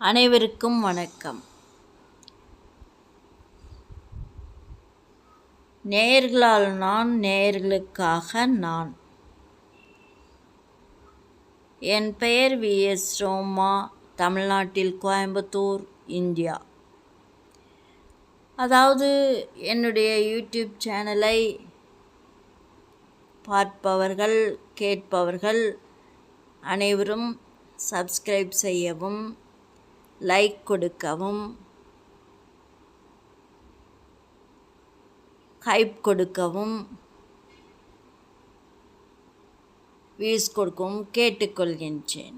அனைவருக்கும் வணக்கம். நேயர்களால் நான் நேயர்களுக்காக நான். என் பெயர் வி. எஸ். ரோமா தமிழ்நாட்டில் கோயம்புத்தூர் இந்தியா. அதாவது என்னுடைய யூடியூப் சேனலை பார்ப்பவர்கள் கேட்பவர்கள் அனைவரும் சப்ஸ்கிரைப் செய்யவும் லைக் கொடுக்கவும் ஹைப் கொடுக்கவும் வியூஸ் கொடுக்கவும் கேட்டுக்கொள்கின்றேன்.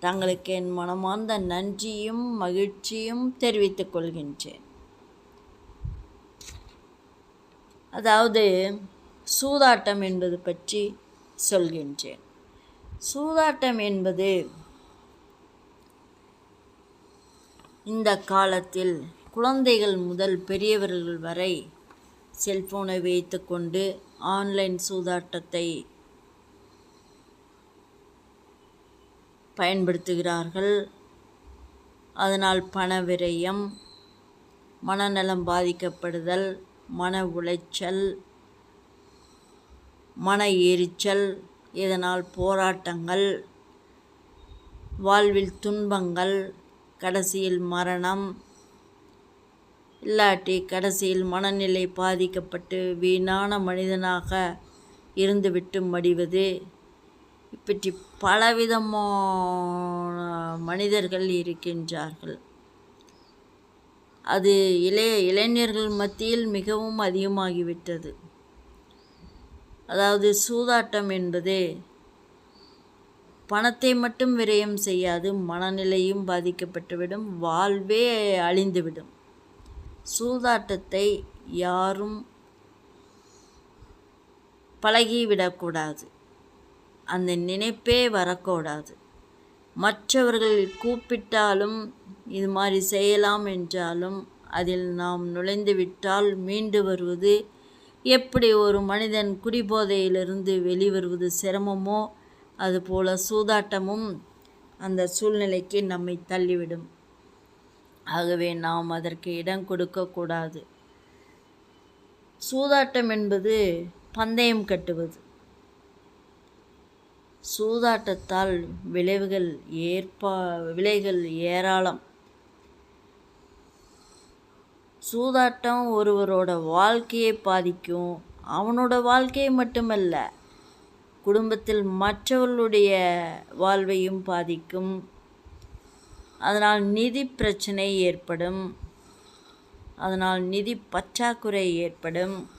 தங்களுக்கு என் மனமார்ந்த நன்றியும் மகிழ்ச்சியும் தெரிவித்துக் கொள்கின்றேன். அதாவது சூதாட்டம் என்பது பற்றி சொல்கின்றேன். சூதாட்டம் என்பது இந்த காலத்தில் குழந்தைகள் முதல் பெரியவர்கள் வரை செல்போனை வைத்துக்கொண்டு ஆன்லைன் சூதாட்டத்தை பயன்படுத்துகிறார்கள். அதனால் பண விரயம் மனநலம் பாதிக்கப்படுதல் மன உளைச்சல் மன எரிச்சல் இதனால் போராட்டங்கள் வாழ்வில் துன்பங்கள் கடைசியில் மரணம். இல்லாட்டி கடைசியில் மனநிலை பாதிக்கப்பட்டு வீணான மனிதனாக இருந்துவிட்டு மடிவது. இப்படி பலவிதமான மனிதர்கள் இருக்கின்றார்கள். அது இளைய இளைஞர்கள் மத்தியில் மிகவும் அதிகமாகிவிட்டது. அதாவது சூதாட்டம் என்பது பணத்தை மட்டும் விரயம் செய்யாது மனநிலையும் பாதிக்கப்பட்டுவிடும் வாழ்வே அழிந்துவிடும். சூதாட்டத்தை யாரும் பழகிவிடக்கூடாது. அந்த நினைப்பே வரக்கூடாது. மற்றவர்கள் கூப்பிட்டாலும் இது மாதிரி செய்யலாம் என்றாலும் அதில் நாம் நுழைந்துவிட்டால் மீண்டு வருவது எப்படி ஒரு மனிதன் குடிபோதையிலிருந்து வெளிவருவது சிரமமோ அதுபோல் சூதாட்டமும் அந்த சூழ்நிலைக்கு நம்மை தள்ளிவிடும். ஆகவே நாம் அதற்கு இடம் கொடுக்கக்கூடாது சூதாட்டம் என்பது பந்தயம் கட்டுவது. சூதாட்டத்தால் விளைவுகள் ஏற்பா விலைகள் ஏராளம். சூதாட்டம் ஒருவரோட வாழ்க்கையை பாதிக்கும் அவனோட வாழ்க்கையை மட்டுமல்ல குடும்பத்தில் மற்றவர்களுடைய வாழ்வையும் பாதிக்கும். அதனால் நிதி பிரச்சனை ஏற்படும். அதனால் நிதி பற்றாக்குறை ஏற்படும்.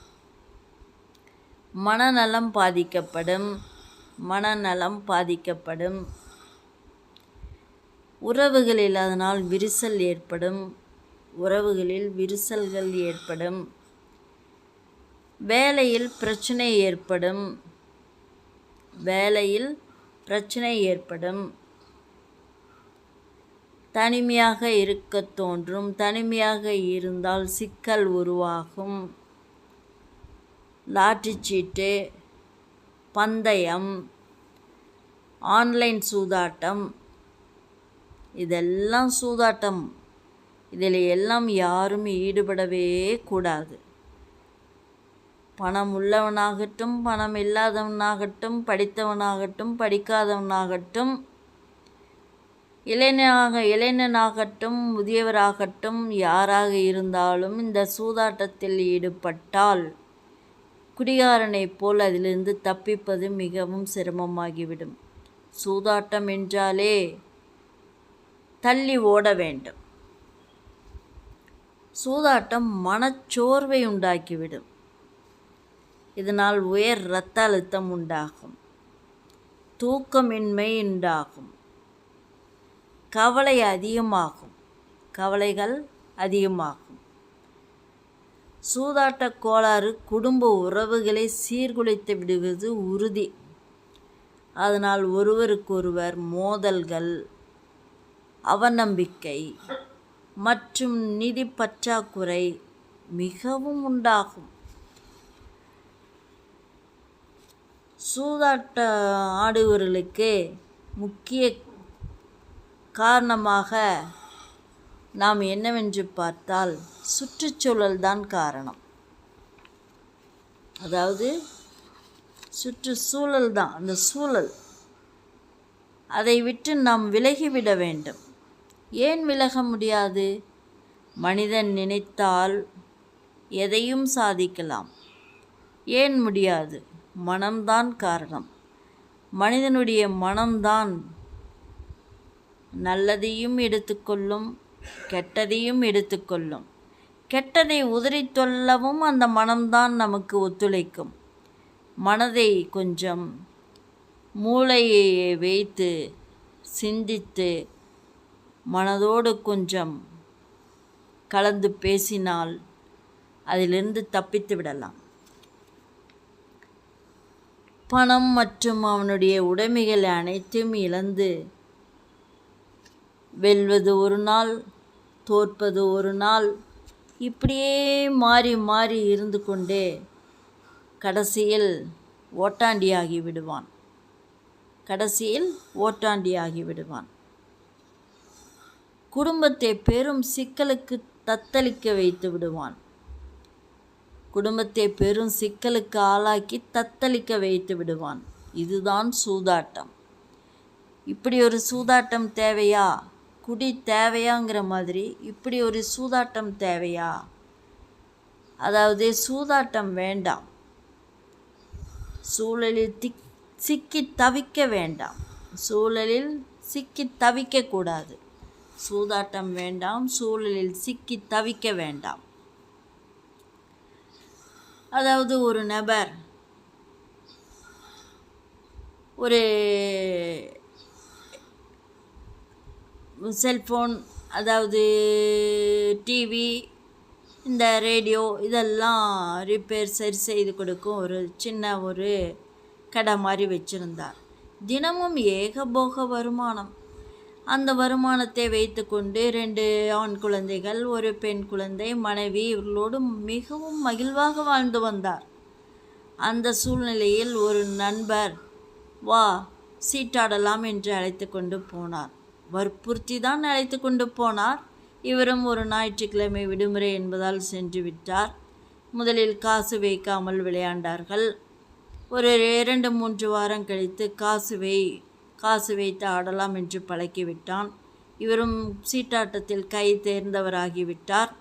மனநலம் பாதிக்கப்படும். மனநலம் பாதிக்கப்படும். உறவுகளில் அதனால் விரிசல் ஏற்படும். உறவுகளில் விரிசல்கள் ஏற்படும். வேலையில் பிரச்சனை ஏற்படும். வேலையில் பிரச்சனை ஏற்படும். தனிமையாக இருக்க தோன்றும். தனிமையாக இருந்தால் சிக்கல் உருவாகும். லாட்டரி சீட்டு பந்தயம் ஆன்லைன் சூதாட்டம் இதெல்லாம் சூதாட்டம். இதில் எல்லாம் யாரும் ஈடுபடவே கூடாது. பணம் உள்ளவனாகட்டும் பணம் இல்லாதவனாகட்டும் படித்தவனாகட்டும் படிக்காதவனாகட்டும் இளைஞனாக இளைஞனாகட்டும் முதியவராகட்டும் யாராக இருந்தாலும் இந்த சூதாட்டத்தில் ஈடுபட்டால் குடிகாரனைப் போல் அதிலிருந்து தப்பிப்பது மிகவும் சிரமமாகிவிடும். சூதாட்டம் என்றாலே தள்ளி ஓட வேண்டும். சூதாட்டம் மனச்சோர்வை உண்டாக்கிவிடும். இதனால் உயர் இரத்த அழுத்தம் உண்டாகும். தூக்கமின்மை உண்டாகும். கவலை அதிகமாகும். கவலைகள் அதிகமாகும். சூதாட்ட கோளாறு குடும்ப உறவுகளை சீர்குலைத்து விடுவது உறுதி. அதனால் ஒருவருக்கொருவர் மோதல்கள் அவநம்பிக்கை மற்றும் நிதி பற்றாக்குறை மிகவும் உண்டாகும். சூதாட்ட ஆடுபவர்களுக்கு முக்கிய காரணமாக நாம் என்னவென்று பார்த்தால் சுற்றுச்சூழல் தான் காரணம். அதாவது சுற்றுச்சூழல் தான் அந்த சூழல். அதை விட்டு நாம் விலகிவிட வேண்டும். ஏன் விலக முடியாது? மனிதன் நினைத்தால் எதையும் சாதிக்கலாம். ஏன் முடியாது? மனம்தான் காரணம். மனிதனுடைய மனம்தான் நல்லதையும் எடுத்துக்கொள்ளும் கெட்டதையும் எடுத்துக்கொள்ளும். கெட்டதை உதறி தொல்லவும் அந்த மனம்தான் நமக்கு ஒத்துழைக்கும். மனதை கொஞ்சம் மூளையை வைத்து சிந்தித்து மனதோடு கொஞ்சம் கலந்து பேசினால் அதிலிருந்து தப்பித்து விடலாம். பணம் மற்றும் அவனுடைய உடைமைகள் அனைத்தும் இழந்து வெல்வது ஒரு நாள் தோற்பது ஒரு நாள். இப்படியே மாறி மாறி இருந்து கொண்டே கடைசியில் ஓட்டாண்டியாகி விடுவான். கடைசியில் ஓட்டாண்டியாகி விடுவான். குடும்பத்தை பெரும் சிக்கலுக்கு தத்தளிக்க வைத்து விடுவான். குடும்பத்தை பெரும் சிக்கலுக்கு ஆளாக்கி தத்தளிக்க வைத்து விடுவான். இதுதான் சூதாட்டம். இப்படி ஒரு சூதாட்டம் தேவையா? குடி தேவையாங்கிற மாதிரி இப்படி ஒரு சூதாட்டம் தேவையா? அதாவது சூதாட்டம் வேண்டாம். சூழலில் திக் சிக்கி தவிக்க வேண்டாம். சூழலில் சிக்கி தவிக்கக்கூடாது சூதாட்டம் வேண்டாம். சூழலில் சிக்கி தவிக்க வேண்டாம். அதாவது ஒரு நபர் ஒரு செல்ஃபோன் அதாவது டிவி இந்த ரேடியோ இதெல்லாம் ரிப்பேர் சரி செய்து கொடுக்கும். ஒரு சின்ன ஒரு கடை மாதிரி வச்சுருந்தார். தினமும் ஏகபோக வருமானம். அந்த வருமானத்தை வைத்துக்கொண்டு ரெண்டு ஆண் குழந்தைகள் ஒரு பெண் குழந்தை மனைவி இவர்களோடு மிகவும் மகிழ்வாக வாழ்ந்து வந்தார். அந்த சூழ்நிலையில் ஒரு நண்பர் வா சீட்டாடலாம் என்று அழைத்து கொண்டு போனார். வற்புறுத்தி தான் அழைத்து கொண்டு போனார். இவரும் ஒரு ஞாயிற்றுக்கிழமை விடுமுறை என்பதால் சென்று விட்டார். முதலில் காசு வைக்காமல் விளையாண்டார்கள். ஒரு இரண்டு மூன்று வாரம் கழித்து காசு வை காசு வைத்து ஆடலாம் என்று பழக்கிவிட்டான். இவரும் சீட்டாட்டத்தில் கை தேர்ந்தவராகிவிட்டார்.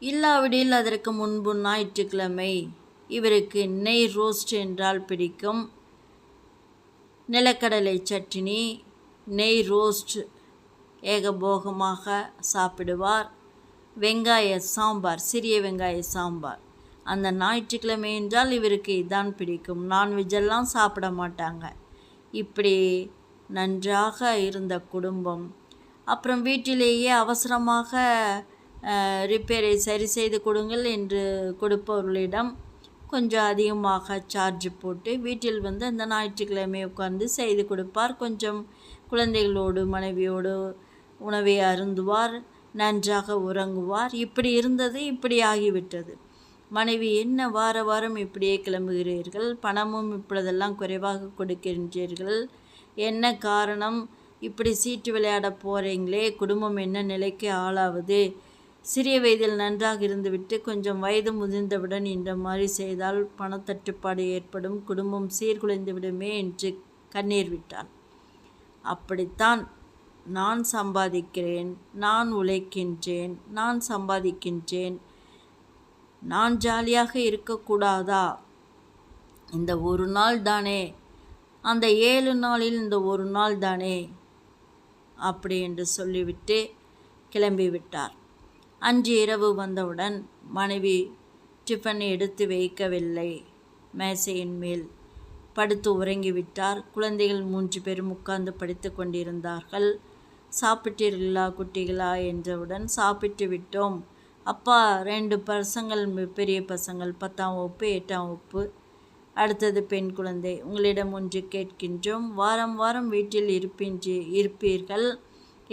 இல்லாவிடில் அதற்கு முன்பு ஞாயிற்றுக்கிழமை இவருக்கு நெய் ரோஸ்ட் என்றால் பிடிக்கும். நிலக்கடலை சட்னி நெய் ரோஸ்ட் ஏகபோகமாக சாப்பிடுவார். வெங்காய சாம்பார் சிறிய வெங்காய சாம்பார். அந்த ஞாயிற்றுக்கிழமை என்றால் இவருக்கு இதான் பிடிக்கும். நான்வெஜ்ஜெல்லாம் சாப்பிட மாட்டாங்க. இப்படி நன்றாக இருந்த குடும்பம். அப்புறம் வீட்டிலேயே அவசரமாக ரிப்பேரை சரி செய்து கொடுங்கள் என்று கொடுப்பவர்களிடம் கொஞ்சம் அதிகமாக சார்ஜ் போட்டு வீட்டில் வந்து அந்த ஞாயிற்றுக்கிழமை உட்கார்ந்து செய்து கொடுப்பார். கொஞ்சம் குழந்தைகளோடு மனைவியோடு உணவை அருந்துவார். நன்றாக உறங்குவார். இப்படி இருந்தது இப்படி ஆகிவிட்டது. மனைவி என்ன வார வாரம் இப்படியே கிளம்புகிறீர்கள்? பணமும் இப்பொழுதெல்லாம் குறைவாக கொடுக்கின்றீர்கள். என்ன காரணம்? இப்படி சீட்டு விளையாட போகிறீங்களே குடும்பம் என்ன நிலைக்கு ஆளாவது? சிறிய வயதில் நன்றாக இருந்துவிட்டு கொஞ்சம் வயது முதிர்ந்தவுடன் இந்த மாதிரி செய்தால் பணத்தட்டுப்பாடு ஏற்படும். குடும்பம் சீர்குலைந்து விடுமே என்று கண்ணீர் விட்டாள் அப்படித்தான். நான் சம்பாதிக்கிறேன். நான் உழைக்கின்றேன். நான் சம்பாதிக்கின்றேன். நான் ஜாலியாக இருக்கக்கூடாதா? இந்த ஒரு நாள் தானே. அந்த ஏழு நாளில் இந்த ஒரு நாள் தானே. அப்படி என்று சொல்லிவிட்டு கிளம்பிவிட்டார் அன்று இரவு வந்தவுடன் மனைவி டிஃபன் எடுத்து வைக்கவில்லை. மேசையின் மேல் படுத்து உறங்கிவிட்டார். குழந்தைகள் மூன்று பேரும் உட்கார்ந்து படித்து கொண்டிருந்தார்கள். சாப்பிட்டீர்களா குட்டிகளா என்றவுடன் சாப்பிட்டு விட்டோம். அப்பா ரெண்டு பசங்கள் பெரிய பசங்கள் பத்தாம் வகுப்பு எட்டாம் வகுப்பு. அடுத்தது பெண் குழந்தை. உங்களிடம் ஒன்று கேட்கின்றோம். வாரம் வாரம் வீட்டில் இருப்பின்றி இருப்பீர்கள்.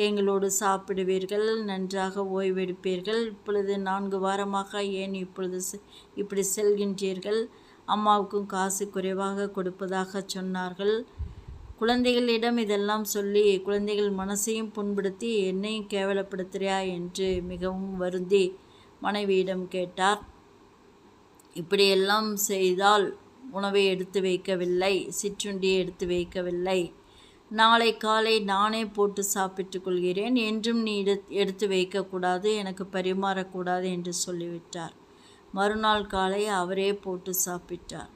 எங்களோடு சாப்பிடுவீர்கள். நன்றாக ஓய்வெடுப்பீர்கள். இப்பொழுது நான்கு வாரமாக ஏன் இப்பொழுது இப்படி செல்கின்றீர்கள்? அம்மாவுக்கும் காசு குறைவாக கொடுப்பதாக சொன்னார்கள். குழந்தைகளிடம் இதெல்லாம் சொல்லி குழந்தைகள் மனசையும் புண்படுத்தி என்னையும் கேவலப்படுத்துறியா என்று மிகவும் வருந்தி மனைவியிடம் கேட்டார் இப்படியெல்லாம் செய்தால் உணவை எடுத்து வைக்கவில்லை சிற்றுண்டியை எடுத்து வைக்கவில்லை. நாளை காலை நானே போட்டு சாப்பிட்டு கொள்கிறேன் என்றும் நீ எடுத்து வைக்கக்கூடாது எனக்கு பரிமாறக்கூடாது என்று சொல்லிவிட்டார். மறுநாள் காலை அவரே போட்டு சாப்பிட்டார்.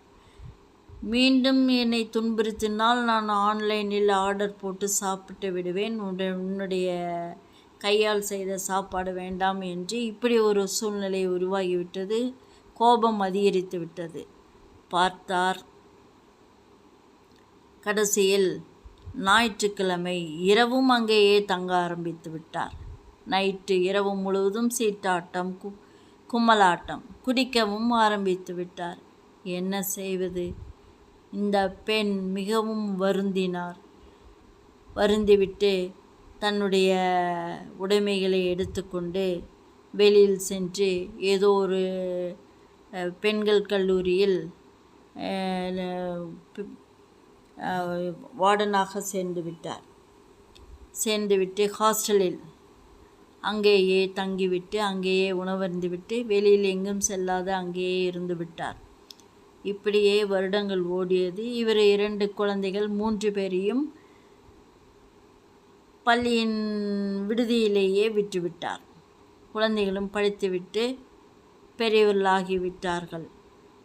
மீண்டும் என்னை துன்புறுத்தினால் நான் ஆன்லைனில் ஆர்டர் போட்டு சாப்பிட்டு விடுவேன் உன்னுடைய கையால் செய்த சாப்பாடு வேண்டாம் என்று இப்படி ஒரு சூழ்நிலை உருவாகிவிட்டது. கோபம் அதிகரித்து விட்டது. பார்த்தார். கடைசியில் ஞாயிற்றுக்கிழமை இரவும் அங்கேயே தங்க ஆரம்பித்து விட்டார். நைட்டு இரவு முழுவதும் சீட்டாட்டம் கு கும்மலாட்டம் குடிக்கவும் ஆரம்பித்து விட்டார். என்ன செய்வது? இந்த பெண் மிகவும் வருந்தினார். வருந்திவிட்டு தன்னுடைய உடைமைகளை எடுத்துக்கொண்டு வெளியில் சென்று ஏதோ ஒரு பெண்கள் கல்லூரியில் வார்டனாக சேர்ந்து விட்டார். சேர்ந்துவிட்டு ஹாஸ்டலில் அங்கேயே தங்கிவிட்டு அங்கேயே உணவருந்துவிட்டு வெளியில் எங்கும் செல்லாத அங்கேயே இருந்து விட்டார். இப்படியே வருடங்கள் ஓடியது. இவர் இரண்டு குழந்தைகள் மூன்று பேரையும் பள்ளியின் விடுதியிலேயே விட்டுவிட்டார். குழந்தைகளும் படித்துவிட்டு பெரியவர்களாகிவிட்டார்கள்.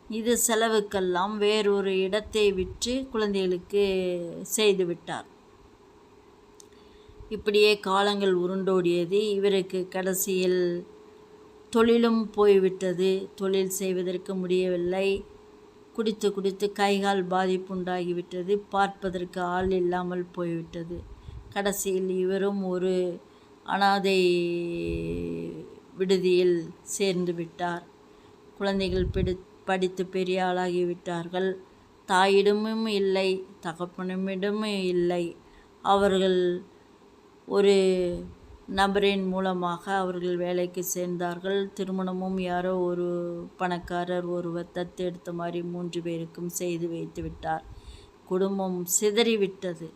இது செலவுக்கெல்லாம் வேறொரு இடத்தை விற்று குழந்தைகளுக்கு செய்துவிட்டார். இப்படியே காலங்கள் உருண்டோடியது. இவருக்கு கடைசியில் தொழிலும் போய்விட்டது. தொழில் செய்வதற்கு முடியவில்லை. குடித்து குடித்து கைகால் பாதிப்பு உண்டாகிவிட்டது பார்ப்பதற்கு ஆள் இல்லாமல் போய்விட்டது. கடைசியில் இவரும் ஒரு அனாதை விடுதியில் சேர்ந்து விட்டார். குழந்தைகள் பிடி படித்து பெரிய ஆளாகிவிட்டார்கள் தாயிடமும் இல்லை தகப்பனமிடமும் இல்லை. அவர்கள் ஒரு நபரின் மூலமாக அவர்கள் வேலைக்கு சேர்ந்தார்கள். திருமணமும் யாரோ ஒரு பணக்காரர் ஒருவர் தத்தெடுத்த மாதிரி மூன்று பேருக்கும் செய்து வைத்து விட்டார். குடும்பம் சிதறிவிட்டது.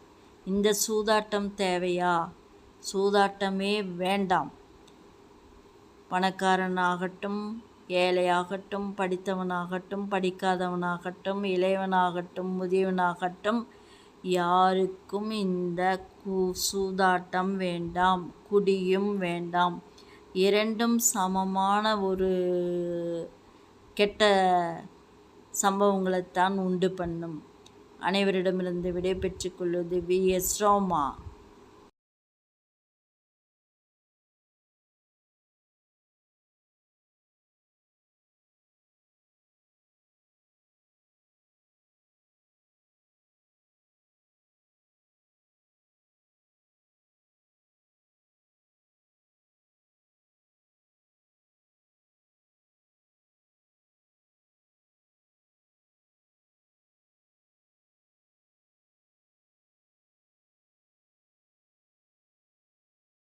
இந்த சூதாட்டம் தேவையா? சூதாட்டமே வேண்டாம். பணக்காரனாகட்டும் ஏழையாகட்டும் படித்தவனாகட்டும் படிக்காதவனாகட்டும் இளையவனாகட்டும் முதியவனாகட்டும் யாருக்கும் இந்த சூதாட்டம் வேண்டாம் குடியும் வேண்டாம். இரண்டும் சமமான ஒரு கெட்ட சம்பவங்களைத்தான் உண்டு பண்ணும். அனைவரிடமிருந்து விடை பெற்றுக்கொள்வது வி எஸ் ரோமா.